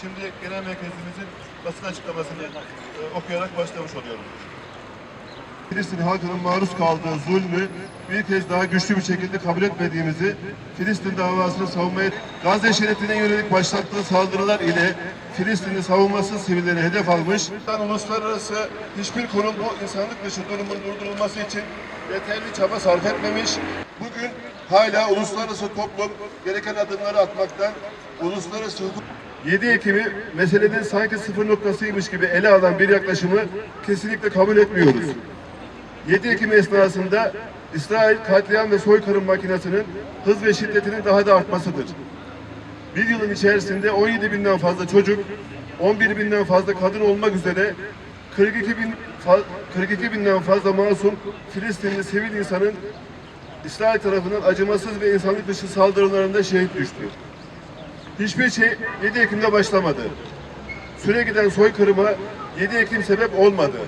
Şimdi genel merkezimizin basın açıklamasını e, okuyarak başlamış oluyorum. Filistin halkının maruz kaldığı zulmü bir kez daha güçlü bir şekilde kabul etmediğimizi, Filistin davasını savunmaya, Gazze şeridine yönelik başlattığı saldırılar ile Filistin'i savunmasız sivilleri hedef almış. Uluslararası hiçbir kurum bu insanlık dışı durumun durdurulması için yeterli çaba sarf etmemiş. Bugün hala uluslararası toplum gereken adımları atmaktan, uluslararası hukuk 7 Ekim'i meselenin sanki sıfır noktasıymış gibi ele alan bir yaklaşımı kesinlikle kabul etmiyoruz. 7 Ekim esnasında İsrail katliam ve soykırım makinesinin hız ve şiddetinin daha da artmasıdır. Bir yılın içerisinde 17 binden fazla çocuk, 11 binden fazla kadın olmak üzere 42 bin fa- 42 binden fazla masum Filistinli sivil insanın İsrail tarafından acımasız ve insanlık dışı saldırılarında şehit düştü. Hiçbir şey 7 Ekim'de başlamadı. Süre giden soykırıma 7 Ekim sebep olmadı.